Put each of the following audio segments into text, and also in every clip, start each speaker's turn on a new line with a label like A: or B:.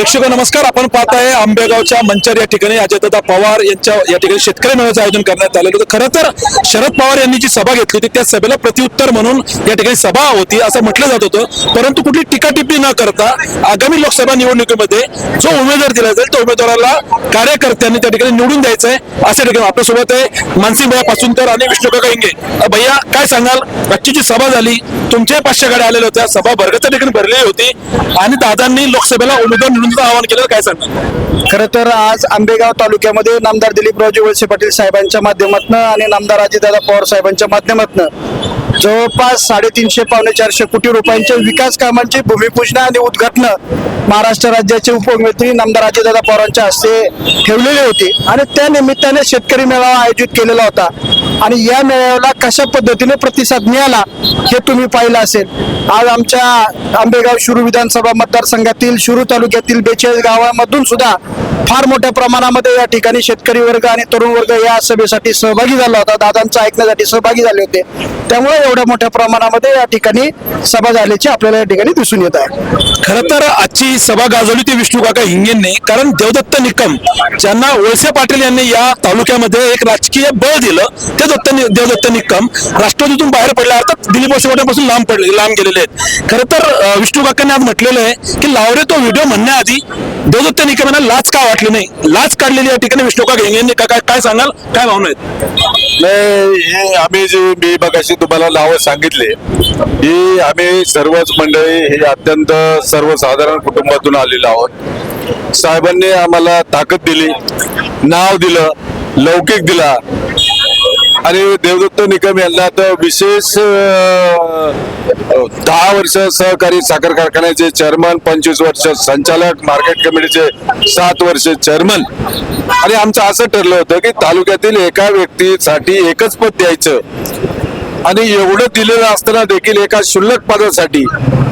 A: प्रेक्षक नमस्कार. आपण पाहत आहे आंबेगावच्या मंचर या ठिकाणी अजयदादा पवार यांच्या या ठिकाणी शेतकरी मेळाव्याचं आयोजन करण्यात आलेलं होतं. खरं तर शरद पवार यांनी जी सभा घेतली होती त्या सभेला प्रत्युत्तर म्हणून या ठिकाणी सभा होती असं म्हटलं जात होतं. परंतु कुठली टीकाटिप्पणी न करता आगामी लोकसभा निवडणुकीमध्ये जो उमेदवार दिला जाईल त्या उमेदवाराला कार्यकर्त्यांनी त्या ठिकाणी निवडून द्यायचं आहे अशा ठिकाणी आपल्यासोबत आहे. मानसिंग भैया पासूनकर आणि विष्णुकाका इंगे. भैया काय सांगाल? आजची जी सभा झाली तुमच्याही पाचशे गाड्या आलेल्या होत्या. सभा भरगच्या ठिकाणी भरलेली होती आणि दादांनी लोकसभेला उमेदवार निवडूनचं आवाहन केलं काय सांगणार?
B: खरं तर आज आंबेगाव तालुक्यामध्ये नामदार दिलीपरावजी वळसे पाटील साहेबांच्या माध्यमातून आणि नामदार अजितदादा पवार साहेबांच्या माध्यमातून जवळपास साडेतीनशे पावणे चारशे कोटी रुपयांच्या विकास कामांची भूमिपूजन आणि उद्घाटन महाराष्ट्र राज्याचे उपमुख्यमंत्री नामदार अजितदादा पवारांच्या हस्ते ठेवलेली होती. आणि त्या निमित्ताने शेतकरी मेळावा आयोजित केलेला होता. आणि या मेळाव्याला कशा पद्धतीने प्रतिसाद मिळाला हे तुम्ही पाहिलं असेल. आज आमच्या आंबेगाव शिरू विधानसभा मतदारसंघातील शिरू तालुक्यातील बेचाळीस गावामधून सुद्धा फार मोठ्या प्रमाणामध्ये या ठिकाणी शेतकरी वर्ग आणि तरुण वर्ग या सभेसाठी सहभागी झाला होता. दादांचं ऐकण्यासाठी सहभागी झाले होते. त्यामुळे एवढ्या मोठ्या प्रमाणामध्ये या ठिकाणी सभा झाल्याची आपल्याला या ठिकाणी दिसून येत आहे.
A: खर तर आजची सभा गाजवली ती विष्णू काका हिंगेंनी कारण देवदत्त निकम ज्यांना वळसे पाटील यांनी या तालुक्यामध्ये एक राजकीय बळ दिलं ते दत्त देवदत्त निकम राष्ट्रवादीतून बाहेर पडले. अर्थात दिलीप वळसे लांब पडले लांब गेलेले आहेत. खरं तर विष्णू काकांनी आज म्हटलेलं आहे की लावरे तो व्हिडिओ म्हणण्याआधी देवदत्त निकम यांना लाच का वाटली नाही? लाच काढलेली या ठिकाणी विष्णू काका हिंगेंनी. का काय काय सांगाल? काय भावना आहेत?
C: नाही हे आम्ही जे मी बघाशी तुम्हाला नावं सांगितले ही आम्ही सर्वच मंडळी हे अत्यंत सर्वसाधारण कुटुंबातून आलेलो आहोत. साहेबांनी आम्हाला ताकद दिली नाव दिलं लौकिक दिला आणि देवदत्त निकम यांना तर विशेष दहा वर्ष सहकारी साखर कारखान्याचे चेअरमन पंचवीस वर्ष संचालक मार्केट कमिटीचे सात वर्ष चेअरमन आणि आमचं असं ठरलं होतं की तालुक्यातील एका व्यक्तीसाठी एकच पद द्यायचं. आणि एवढं दिलेलं असताना देखील एका क्षुल्लक पदासाठी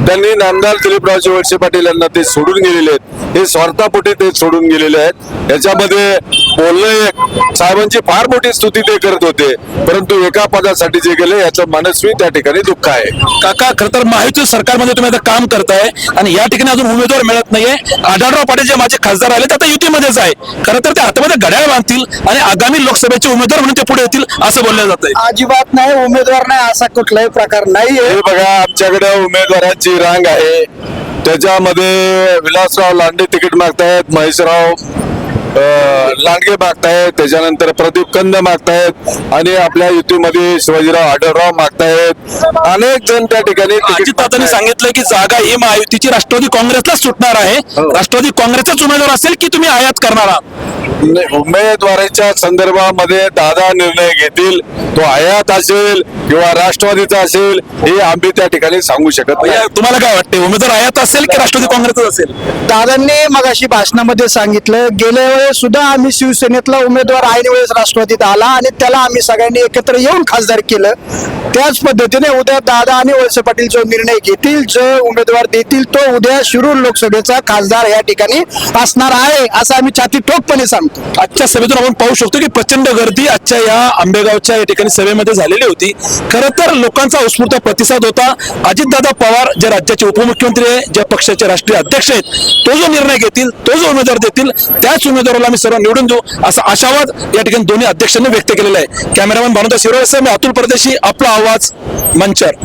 C: त्यांनी नामदार दिलीपरावजी वळसे पाटील यांना ते सोडून गेलेले आहेत. हे स्वार्थापोटी ते सोडून गेलेले आहेत. याच्यामध्ये बोलणं एक साहेबांची फार मोठी स्तुती ते करत होते. परंतु एका पदासाठी जे गेले याचं मनस्वी त्या ठिकाणी दुःख आहे.
A: काका खरं तर महायुती सरकारमध्ये तुम्ही आता काम करताय आणि या ठिकाणी अजून उमेदवार मिळत नाहीये. आढळराव पाटील जे माझे खासदार आले ते आता युतीमध्येच आहे. खरं तर ते हातामध्ये घड्याळ बांधतील आणि आगामी लोकसभेचे उमेदवार म्हणून ते पुढे येतील असं बोललं जात आहे
B: अजिबात नाही उमेदवार नाही असा कुठलाही प्रकार नाहीये.
C: हे बघा आमच्याकडे उमेदवारांची रांग आहे. त्याच्यामध्ये विलासराव लांडे तिकीट मागतायत महेशराव लांडगे मागतायत त्याच्यानंतर प्रदीप कंद मागतायत आणि आपल्या युतीमध्ये शिवाजीराव आढळराव मागतायत अनेक जण त्या ठिकाणी
A: अजितदादांनी. सांगितलं की जागा ही महायुतीची राष्ट्रवादी काँग्रेसलाच सुटणार आहे
C: हो.
A: राष्ट्रवादी काँग्रेसचाच उमेदवार असेल की तुम्ही आयात करणार आहात
C: उमेदवाराच्या संदर्भामध्ये दादा निर्णय घेतील तो आयात असेल किंवा राष्ट्रवादीचा असेल हे आम्ही त्या ठिकाणी सांगू शकत नाही.
A: भैया, तुम्हाला काय वाटते उमेदवार आयात असेल की राष्ट्रवादी काँग्रेसच असेल?
B: दादांनी मगाशी भाषणामध्ये सांगितलं गेल्या वेळेस सुद्धा आम्ही शिवसेनेतला उमेदवार ऐन वेळेस राष्ट्रवादीत आला आणि त्याला आम्ही सगळ्यांनी एकत्र येऊन खासदार केलं. त्याच पद्धतीने उद्या दादा आणि वळसे पाटील जो निर्णय घेतील जो उमेदवार देतील तो उद्या शिरूर लोकसभेचा खासदार या ठिकाणी असणार आहे असं आम्ही छाती ठोकपणे सांगतो.
A: आजच्या सभेतून आपण पाहू शकतो की प्रचंड गर्दी आजच्या या आंबेगावच्या या ठिकाणी सभेमध्ये झालेली होती. खरं तर लोकांचा उत्स्फूर्त प्रतिसाद होता. अजितदादा पवार जे राज्याचे उपमुख्यमंत्री आहे ज्या पक्षाचे राष्ट्रीय अध्यक्ष आहेत तो जो निर्णय घेतील तो जो उमेदवार देतील त्याच उमेदवाराला आम्ही सर्व निवडून देऊ असा आशावाद या ठिकाणी दोन्ही अध्यक्षांनी व्यक्त केलेला आहे. कॅमेरामॅन भानुदास शिरोळे मी अतुल परदेशी आपला आवाज मंचर.